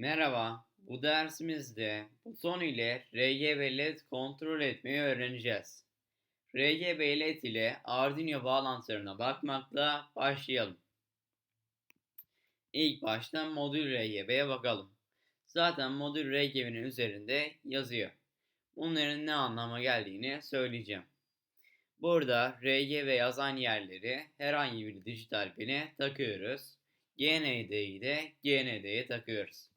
Merhaba, bu dersimizde buton ile RGB LED kontrol etmeyi öğreneceğiz. RGB LED ile Arduino bağlantılarına bakmakla başlayalım. İlk başta modül RGB'ye bakalım. Zaten modül RGB'nin üzerinde yazıyor. Bunların ne anlama geldiğini söyleyeceğim. Burada RGB yazan yerleri herhangi bir dijital pine takıyoruz. GND'yi de GND'ye takıyoruz.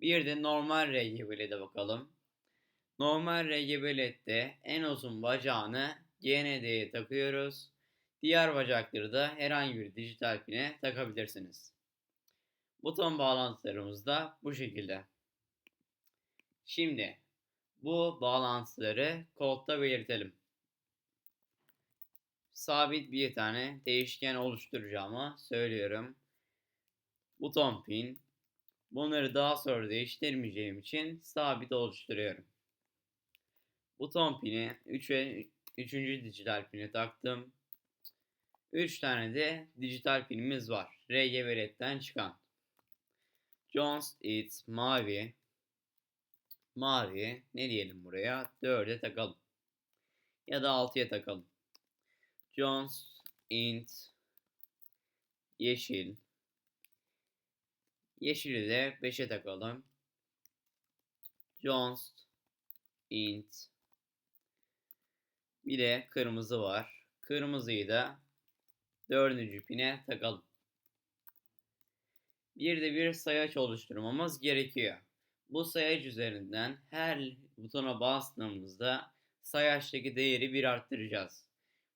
Bir de normal RGB LED'e bakalım. Normal RGB LED'de en uzun bacağını GND'ye takıyoruz. Diğer bacakları da herhangi bir dijital pine takabilirsiniz. Buton bağlantılarımız da bu şekilde. Şimdi bu bağlantıları kodda belirtelim. Sabit bir tane değişken oluşturacağımı söylüyorum. Buton pin, Bunları daha sonra değiştirmeyeceğim için sabit oluşturuyorum. Buton pini 3'e 3. dijital pini taktım. 3 tane de dijital pinimiz var. RGB LED'den çıkan. Jones It's mavi. Mavi ne diyelim buraya? 4'e takalım. Ya da 6'ya takalım. Jones int yeşil Yeşili de 5'e takalım. Jones int bir de kırmızı var. Kırmızıyı da dördüncü pine takalım. Bir de bir sayaç oluşturmamız gerekiyor. Bu sayaç üzerinden her butona bastığımızda sayaçtaki değeri bir arttıracağız.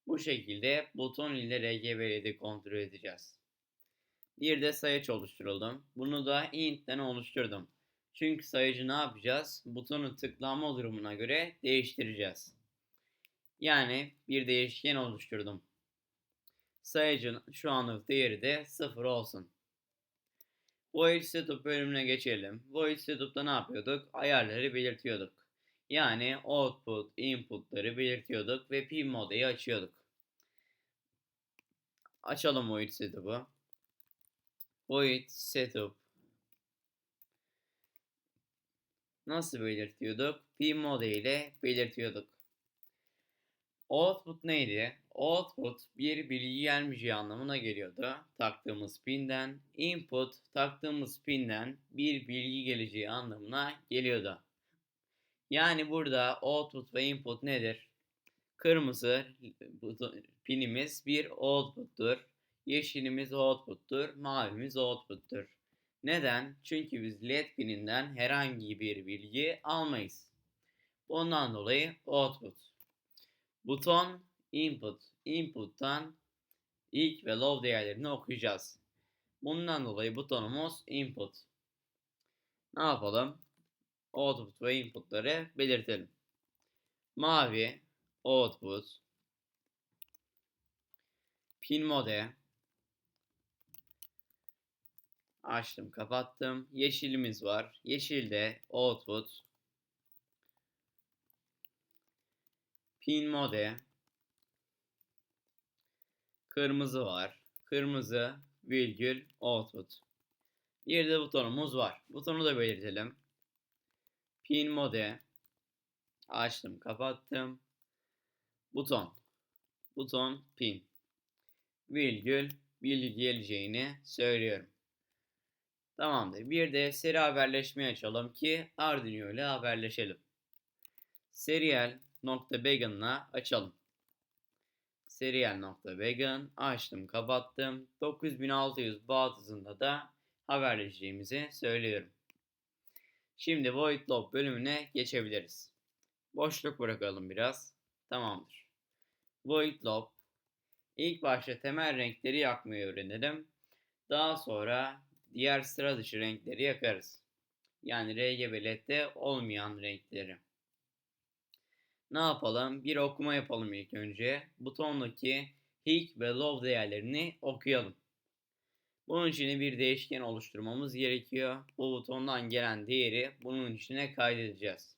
Bu şekilde buton ile RGB'leri kontrol edeceğiz. Bir de sayaç oluşturalım. Bunu da int'ten oluşturdum. Çünkü sayacı ne yapacağız? Butonun tıklanma durumuna göre değiştireceğiz. Yani bir değişken oluşturdum. Sayacın şu anlık değeri de 0 olsun. Void Setup bölümüne geçelim. Void Setup'ta ne yapıyorduk? Ayarları belirtiyorduk. Yani output, input'ları belirtiyorduk ve pin modeyi açıyorduk. Açalım Void Setup'u void setup nasıl belirtiyorduk? P mode ile belirtiyorduk. Output neydi? Output bir bilgi gelmeyeceği anlamına geliyordu. Taktığımız pinden input taktığımız pinden bir bilgi geleceği anlamına geliyordu. Yani burada output ve input nedir? Kırmızı pinimiz bir output'tur. Yeşilimiz output'tur, mavimiz output'tur. Neden? Çünkü biz led pininden herhangi bir bilgi almayız. Bundan dolayı output. Buton input. Input'tan ilk ve low değerlerini okuyacağız. Bundan dolayı butonumuz input. Ne yapalım? Output ve input'ları belirtelim. Mavi output pin mode Açtım, kapattım. Yeşilimiz var. Yeşilde output pin mode kırmızı var. Kırmızı virgül output. Bir de butonumuz var. Butonu da belirtelim. Pin mode açtım, kapattım. Buton. Buton pin. Virgül bilgi geleceğini söylüyorum. Tamamdır. Bir de seri haberleşmeyi açalım ki Arduino ile haberleşelim. Serial nokta begin'la açalım. Serial nokta begin açtım kapattım. 9600 baht hızında da haberleşeceğimizi söylüyorum. Şimdi void loop bölümüne geçebiliriz. Boşluk bırakalım biraz. Tamamdır. Void loop İlk başta temel renkleri yakmayı öğrenelim. Daha sonra diğer sıra dışı renkleri yakarız. Yani RGB LED'de olmayan renkleri. Ne yapalım? Bir okuma yapalım ilk önce. Butondaki peak ve low değerlerini okuyalım. Bunun için bir değişken oluşturmamız gerekiyor. Bu butondan gelen değeri bunun içine kaydedeceğiz.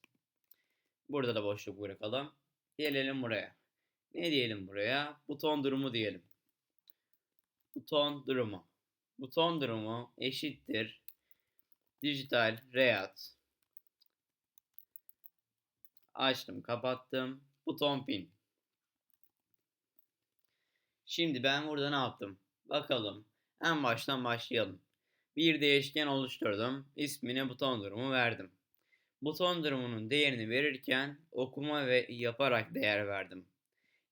Burada da boşluk bırakalım. Gelelim buraya. Ne diyelim buraya? Buton durumu diyelim. Buton durumu buton durumu eşittir Dijital Reat. Açtım, kapattım. Buton pin. Şimdi ben burada ne yaptım? Bakalım. En baştan başlayalım. Bir değişken oluşturdum. İsmine buton durumu verdim. Buton durumunun değerini verirken okuma ve yaparak değer verdim.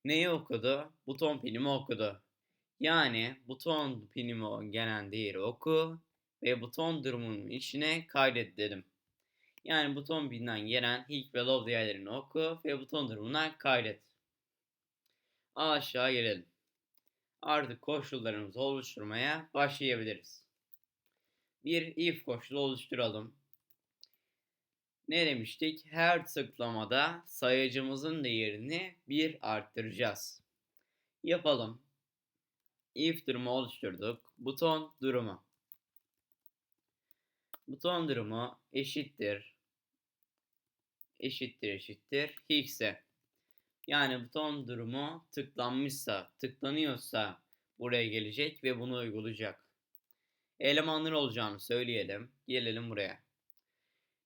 Neyi okudu? Buton pinimi okudu. Yani buton pinimi gelen değeri oku ve buton durumunun içine kaydet dedim. Yani buton pininden gelen ilk ve low değerlerini oku ve buton durumuna kaydet. Aşağı gelelim. Artık koşullarımızı oluşturmaya başlayabiliriz. Bir if koşulu oluşturalım. Ne demiştik? Her tıklamada sayacımızın değerini bir arttıracağız. Yapalım. If durumu oluşturduk. Buton durumu. Buton durumu eşittir. Eşittir eşittir. X'e. Yani buton durumu tıklanmışsa, tıklanıyorsa buraya gelecek ve bunu uygulayacak. Elemanlar olacağını söyleyelim. Gelelim buraya.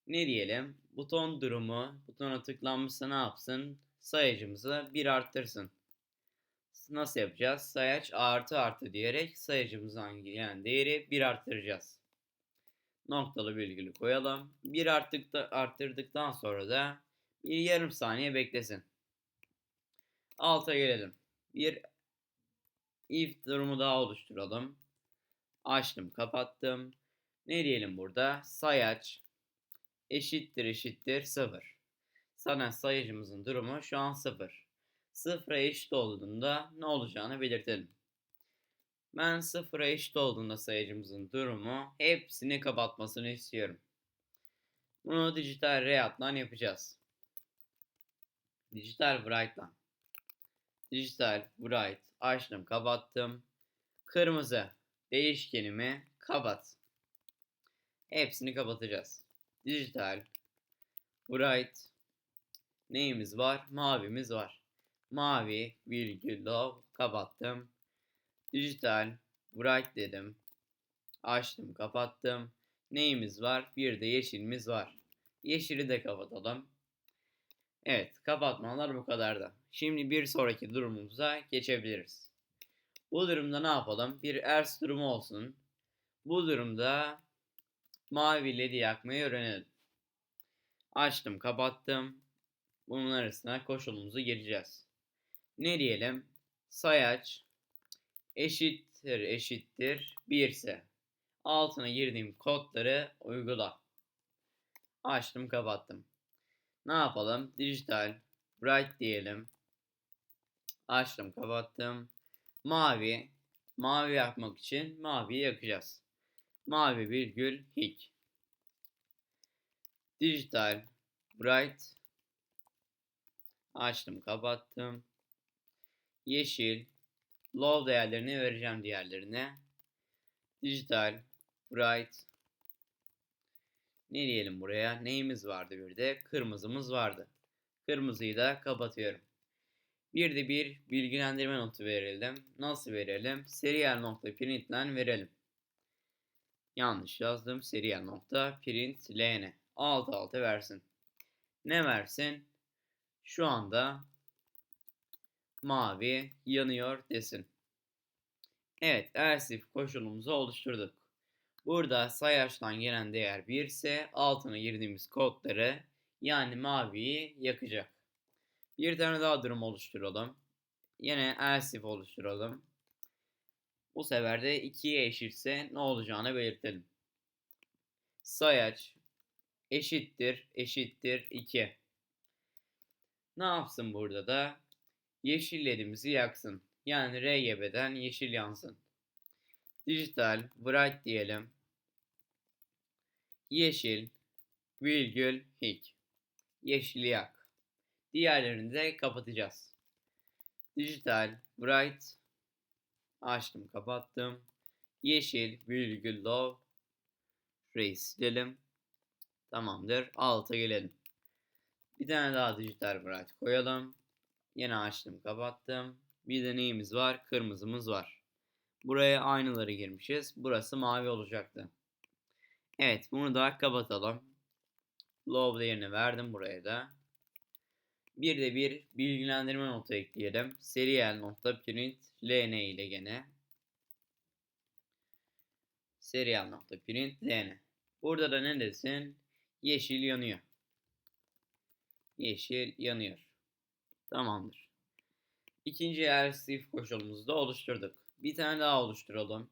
Ne diyelim? Buton durumu butona tıklanmışsa ne yapsın? Sayacımızı bir arttırsın. Nasıl yapacağız? Sayaç artı artı diyerek sayacımızdan gelen değeri bir arttıracağız. Noktalı virgülü koyalım. Bir arttık da arttırdıktan sonra da bir yarım saniye beklesin. Alta gelelim. Bir if durumu daha oluşturalım. Açtım, kapattım. Ne diyelim burada? Sayaç eşittir eşittir 0. Sana sayıcımızın durumu şu an 0. 0'a eşit olduğunda ne olacağını belirtelim. Ben 0'a eşit olduğunda sayıcımızın durumu hepsini kapatmasını istiyorum. Bunu dijital reat'la yapacağız. Dijital bright'la. Dijital bright açtım kapattım. Kırmızı değişkenimi kapat. Hepsini kapatacağız. Dijital bright neyimiz var? Mavimiz var. Mavi virgül low kapattım. Dijital bright dedim. Açtım kapattım. Neyimiz var? Bir de yeşilimiz var. Yeşili de kapatalım. Evet kapatmalar bu kadar da. Şimdi bir sonraki durumumuza geçebiliriz. Bu durumda ne yapalım? Bir else durumu olsun. Bu durumda mavi ledi yakmayı öğrenelim. Açtım kapattım. Bunun arasına koşulumuzu gireceğiz. Ne diyelim? Sayaç eşittir eşittir 1 ise altına girdiğim kodları uygula. Açtım kapattım. Ne yapalım? Dijital bright diyelim. Açtım kapattım. Mavi. Mavi yapmak için maviyi yakacağız. Mavi virgül hiç. Dijital bright. Açtım kapattım. Yeşil. Low değerlerini vereceğim diğerlerine. Dijital bright. Ne diyelim buraya? Neyimiz vardı bir de? Kırmızımız vardı. Kırmızıyı da kapatıyorum. Bir de bir bilgilendirme notu verelim. Nasıl verelim? Serial nokta println verelim. Yanlış yazdım. Serial nokta print ln. Alt alta versin. Ne versin? Şu anda mavi yanıyor desin. Evet, else if koşulumuzu oluşturduk. Burada sayaçtan gelen değer 1 ise altına girdiğimiz kodları yani maviyi yakacak. Bir tane daha durum oluşturalım. Yine else if oluşturalım. Bu sefer de 2'ye eşitse ne olacağını belirtelim. Sayaç eşittir eşittir 2. Ne yapsın burada da? Yeşil ledimizi yaksın. Yani RGB'den yeşil yansın. Dijital bright diyelim. Yeşil virgül hiç. Yeşili yak. Diğerlerini de kapatacağız. Dijital bright açtım kapattım. Yeşil virgül low Race silelim. Tamamdır. Alta gelelim. Bir tane daha dijital bright koyalım. Yine açtım kapattım. Bir de neyimiz var? Kırmızımız var. Buraya aynaları girmişiz. Burası mavi olacaktı. Evet bunu da kapatalım. Love değerini verdim buraya da. Bir de bir bilgilendirme notu ekleyelim. Serial nokta print ln ile gene. Serial nokta print ln. Burada da ne desin? Yeşil yanıyor. Yeşil yanıyor. Tamamdır. İkinci if koşulumuzu da oluşturduk. Bir tane daha oluşturalım.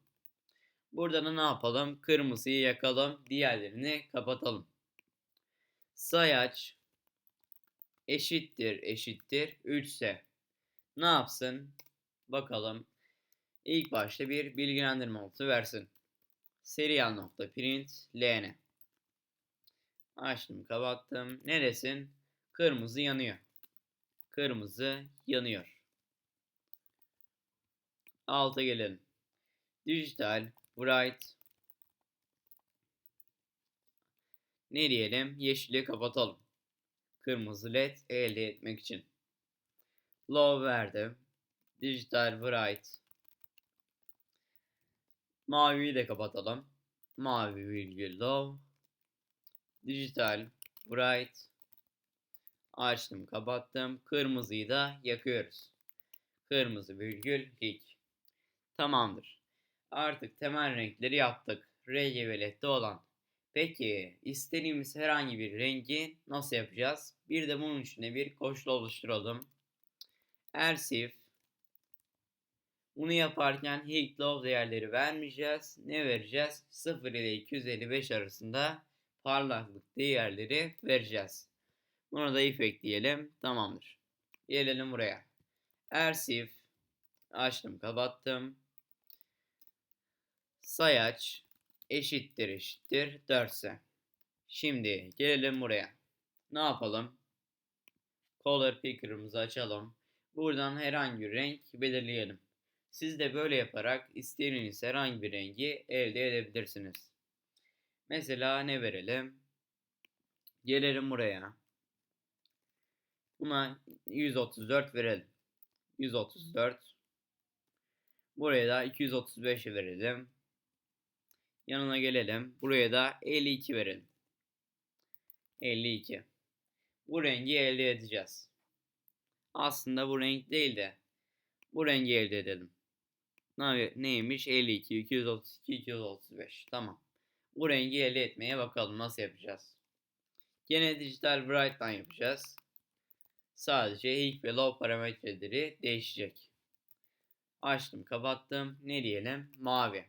Burada da ne yapalım? Kırmızıyı yakalım. Diğerlerini kapatalım. Sayaç eşittir eşittir 3 ise ne yapsın? Bakalım. İlk başta bir bilgilendirme notu versin. Serial nokta print ln. Açtım kapattım. Neresin? Kırmızı yanıyor. Kırmızı yanıyor. Alta gelelim. Dijital bright ne diyelim? Yeşili kapatalım. Kırmızı led elde etmek için. Low verdim. Dijital bright Maviyi de kapatalım. Mavi virgül low. Dijital bright Açtım kapattım. Kırmızıyı da yakıyoruz. Kırmızı virgül hiç. Tamamdır. Artık temel renkleri yaptık. RG ve LED'de olan. Peki istediğimiz herhangi bir rengi nasıl yapacağız? Bir de bunun için bir koşul oluşturalım. Else if bunu yaparken heat low değerleri vermeyeceğiz. Ne vereceğiz? 0 ile 255 arasında parlaklık değerleri vereceğiz. Buna da if ekleyelim. Tamamdır. Gelelim buraya. Else if açtım kapattım. Sayaç eşittir eşittir 4 ise. Şimdi gelelim buraya. Ne yapalım? Color picker'ımızı açalım. Buradan herhangi bir renk belirleyelim. Siz de böyle yaparak istediğiniz herhangi bir rengi elde edebilirsiniz. Mesela ne verelim? Gelelim buraya. Buna 134 verelim. 134. Buraya da 235 verelim. Yanına gelelim. Buraya da 52 verelim. 52. Bu rengi elde edeceğiz. Aslında bu renk değil de bu rengi elde edelim. Neymiş? 52, 232, 235. Tamam. Bu rengi elde etmeye bakalım nasıl yapacağız. Gene dijital bright'tan yapacağız. Sadece ilk ve low parametreleri değişecek. Açtım, kapattım. Ne diyelim? Mavi.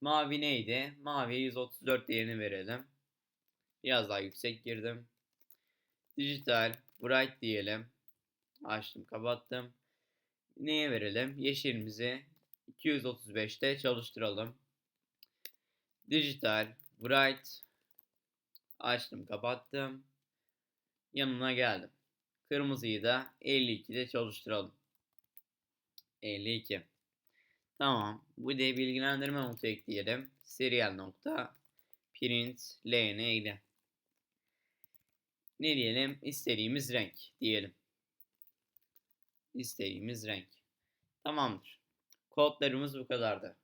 Mavi neydi? Maviye 134 değerini verelim. Biraz daha yüksek girdim. Dijital, bright diyelim. Açtım, kapattım. Neye verelim? Yeşilimizi 235'te çalıştıralım. Dijital, bright. Açtım, kapattım. Yanına geldim. Kırmızıyı da 52'de çalıştıralım. 52. Tamam. Bu da bilgilendirme notu ekleyelim. Serial nokta print ln ile. Ne diyelim? İstediğimiz renk diyelim. İstediğimiz renk. Tamamdır. Kodlarımız bu kadardı.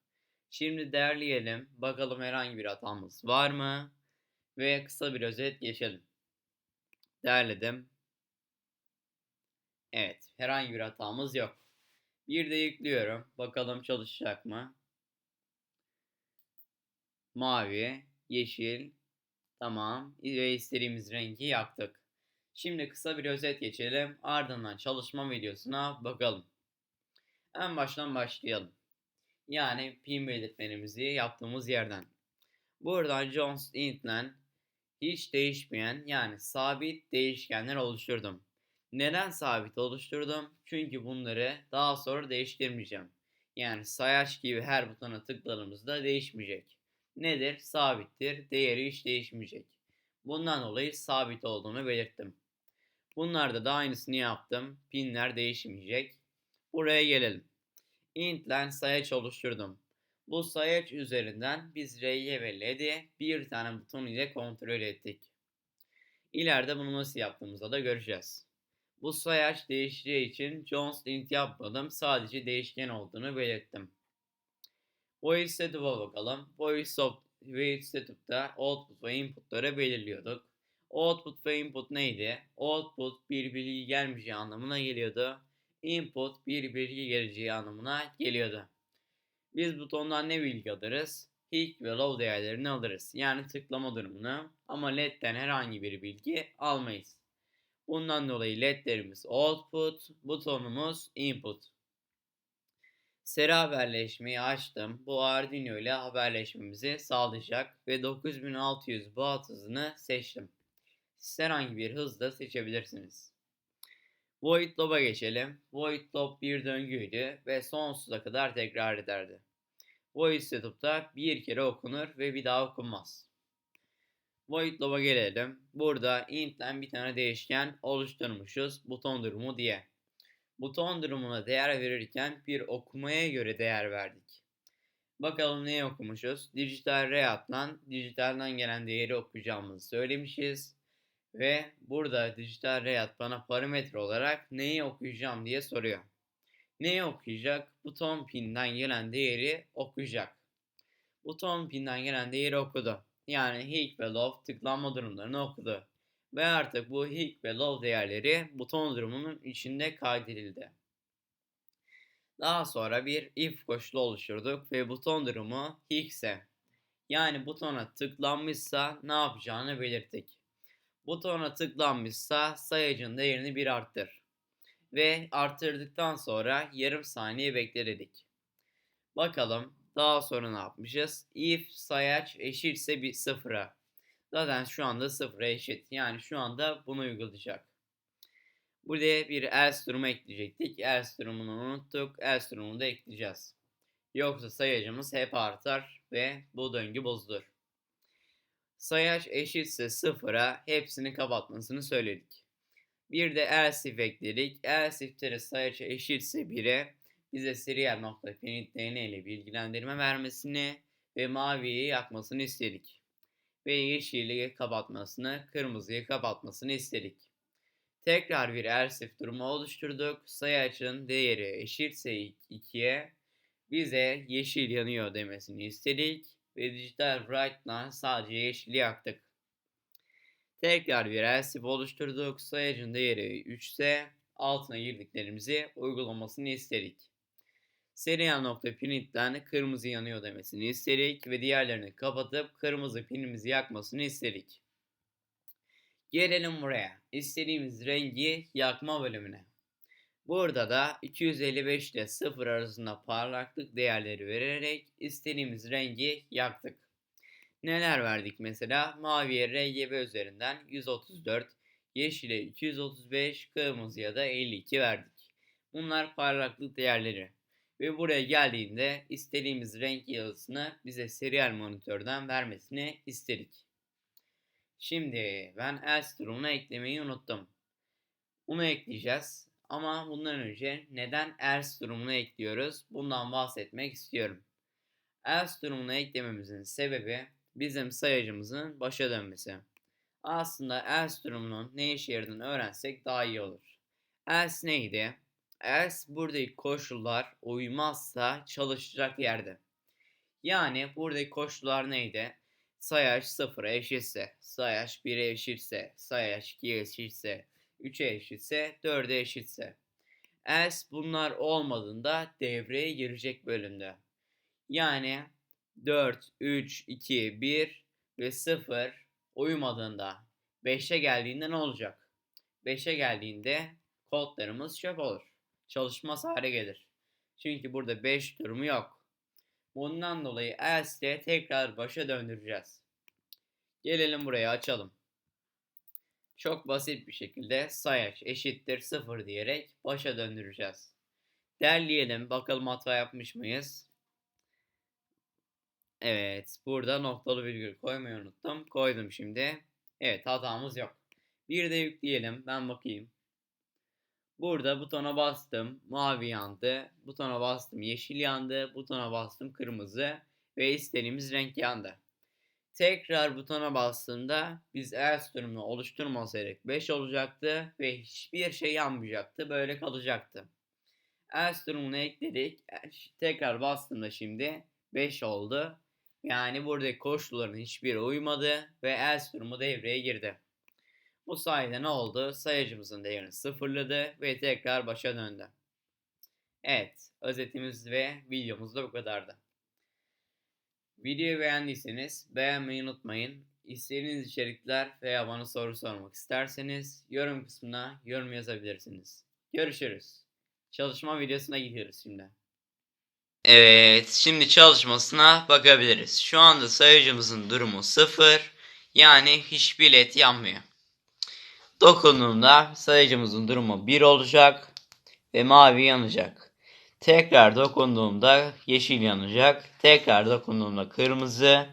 Şimdi derleyelim. Bakalım herhangi bir hatamız var mı? Ve kısa bir özet geçelim. Derledim. Evet. Herhangi bir hatamız yok. Bir de yüklüyorum. Bakalım çalışacak mı? Mavi, yeşil. Tamam. Ve istediğimiz rengi yaktık. Şimdi kısa bir özet geçelim. Ardından çalışma videosuna bakalım. En baştan başlayalım. Yani pin belirtmenimizi yaptığımız yerden. Buradan Jones int'len hiç değişmeyen yani sabit değişkenler oluşturdum. Neden sabit oluşturdum? Çünkü bunları daha sonra değiştirmeyeceğim. Yani sayaç gibi her butona tıkladığımızda değişmeyecek. Nedir? Sabittir. Değeri hiç değişmeyecek. Bundan dolayı sabit olduğunu belirttim. Bunlarda da aynısını yaptım. Pinler değişmeyecek. Buraya gelelim. Int'len sayaç oluşturdum. Bu sayaç üzerinden biz R'ye ve LED'i bir tane buton ile kontrol ettik. İleride bunu nasıl yaptığımızda da göreceğiz. Bu sayaç değişeceği için Jones int yapmadım. Sadece değişken olduğunu belirttim. Voice setup'a bakalım. Voice wait setup'ta output ve input'ları belirliyorduk. Output ve input neydi? Output bir bilgi gelmeyeceği anlamına geliyordu. Input bir bilgi geleceği anlamına geliyordu. Biz butondan ne bilgi alırız? High ve low değerlerini alırız. Yani tıklama durumunu ama led'den herhangi bir bilgi almayız. Bundan dolayı ledlerimiz output, butonumuz input. Seri haberleşmeyi açtım. Bu Arduino ile haberleşmemizi sağlayacak ve 9600 baht hızını seçtim. Siz herhangi bir hızda seçebilirsiniz. Void loop'a geçelim. Void loop bir döngüydü ve sonsuza kadar tekrar ederdi. Void setup'ta bir kere okunur ve bir daha okunmaz. Void loop'a gelelim. Burada int'ten bir tane değişken oluşturmuşuz buton durumu diye. Buton durumuna değer verirken bir okumaya göre değer verdik. Bakalım neyi okumuşuz? Dijital read'dan dijitalden gelen değeri okuyacağımızı söylemişiz. Ve burada dijital read bana parametre olarak neyi okuyacağım diye soruyor. Neyi okuyacak? Buton pinden gelen değeri okuyacak. Buton pinden gelen değeri okudu. Yani high ve low tıklanma durumlarını okudu. Ve artık bu high ve low değerleri buton durumunun içinde kaydedildi. Daha sonra bir if koşulu oluşturduk ve buton durumu high ise yani butona tıklanmışsa ne yapacağını belirttik. Butona tıklanmışsa sayacın değerini bir arttır. Ve arttırdıktan sonra yarım saniye bekle dedik. Bakalım daha sonra ne yapmışız? If sayaç eşitse bir sıfıra. Zaten şu anda sıfıra eşit. Yani şu anda bunu uygulayacak. Buraya bir else durumu ekleyecektik. Else durumunu unuttuk. Else durumunu da ekleyeceğiz. Yoksa sayacımız hep artar ve bu döngü bozulur. Sayaç eşitse sıfıra hepsini kapatmasını söyledik. Bir de else if ekledik. Else if'te sayaç eşitse 1'e bize serial.println ile bilgilendirme vermesini ve maviyi yakmasını istedik. Ve yeşili kapatmasını, kırmızıyı kapatmasını istedik. Tekrar bir else if durumu oluşturduk. Sayaçın değeri eşitse 2'ye bize yeşil yanıyor demesini istedik ve dijital write'dan sadece yeşili yaktık. Tekrar bir else if oluşturduk. Sayacın değeri 3 ise altına girdiklerimizi uygulamasını istedik. Serial.println kırmızı yanıyor demesini istedik ve diğerlerini kapatıp kırmızı pinimizi yakmasını istedik. Gelelim buraya. İstediğimiz rengi yakma bölümüne. Burada da 255 ile 0 arasında parlaklık değerleri vererek istediğimiz rengi yaktık. Neler verdik mesela? Maviye RGB üzerinden 134, yeşile 235, kırmızıya da 52 verdik. Bunlar parlaklık değerleri. Ve buraya geldiğinde istediğimiz renk yazısını bize serial monitörden vermesini istedik. Şimdi ben else eklemeyi unuttum. Bunu ekleyeceğiz. Ama bundan önce neden else ekliyoruz? Bundan bahsetmek istiyorum. Else eklememizin sebebi bizim sayacımızın başa dönmesi. Aslında else ne işe yaradığını öğrensek daha iyi olur. Else neydi? Else buradaki koşullar uymazsa çalışacak yerde. Yani buradaki koşullar neydi? Sayaç 0'a eşitse, sayaç 1'e eşitse, sayaç 2'ye eşitse, 3'e eşitse, 4'e eşitse. Else bunlar olmadığında devreye girecek bölümde. Yani 4, 3, 2, 1 ve 0 uymadığında 5'e geldiğinde ne olacak? 5'e geldiğinde kodlarımız çöp olur. Çalışmaz hale gelir. Çünkü burada 5 durumu yok. Bundan dolayı else'de tekrar başa döndüreceğiz. Gelelim buraya açalım. Çok basit bir şekilde sayaç eşittir 0 diyerek başa döndüreceğiz. Derleyelim bakalım hata yapmış mıyız? Evet burada noktalı virgül koymayı unuttum. Koydum şimdi. Evet hatamız yok. Bir de yükleyelim ben bakayım. Burada butona bastım mavi yandı. Butona bastım yeşil yandı. Butona bastım kırmızı. Ve istediğimiz renk yandı. Tekrar butona bastığımda biz else durumunu oluşturmasaydık 5 olacaktı ve hiçbir şey yanmayacaktı. Böyle kalacaktı. Else durumunu ekledik. Tekrar bastığımda şimdi 5 oldu. Yani buradaki koşulların hiçbiri uymadı ve else durumu devreye girdi. Bu sayede ne oldu? Sayıcımızın değerini sıfırladı ve tekrar başa döndü. Evet, özetimiz ve videomuz da bu kadardı. Videoyu beğendiyseniz beğenmeyi unutmayın. İstediğiniz içerikler veya bana soru sormak isterseniz yorum kısmına yorum yazabilirsiniz. Görüşürüz. Çalışma videosuna gidiyoruz şimdi. Evet, şimdi çalışmasına bakabiliriz. Şu anda sayıcımızın durumu 0. Yani hiçbir led yanmıyor. Dokunduğumda sayıcımızın durumu 1 olacak ve mavi yanacak. Tekrar dokunduğumda yeşil yanacak. Tekrar dokunduğumda kırmızı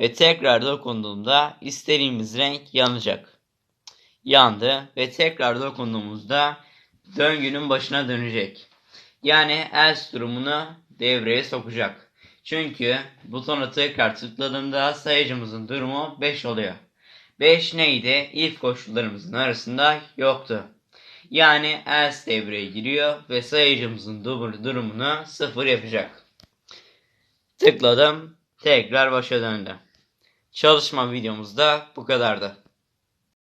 ve tekrar dokunduğumda istediğimiz renk yanacak. Yandı ve tekrar dokunduğumuzda döngünün başına dönecek. Yani else durumunu devreye sokacak. Çünkü butona tekrar tıkladığımda sayıcımızın durumu 5 oluyor. 5 neydi? İlk koşullarımızın arasında yoktu. Yani else devreye giriyor ve sayıcımızın dur- durumunu 0 yapacak. Tıkladım. Tekrar başa döndü. Çalışma videomuz da bu kadardı.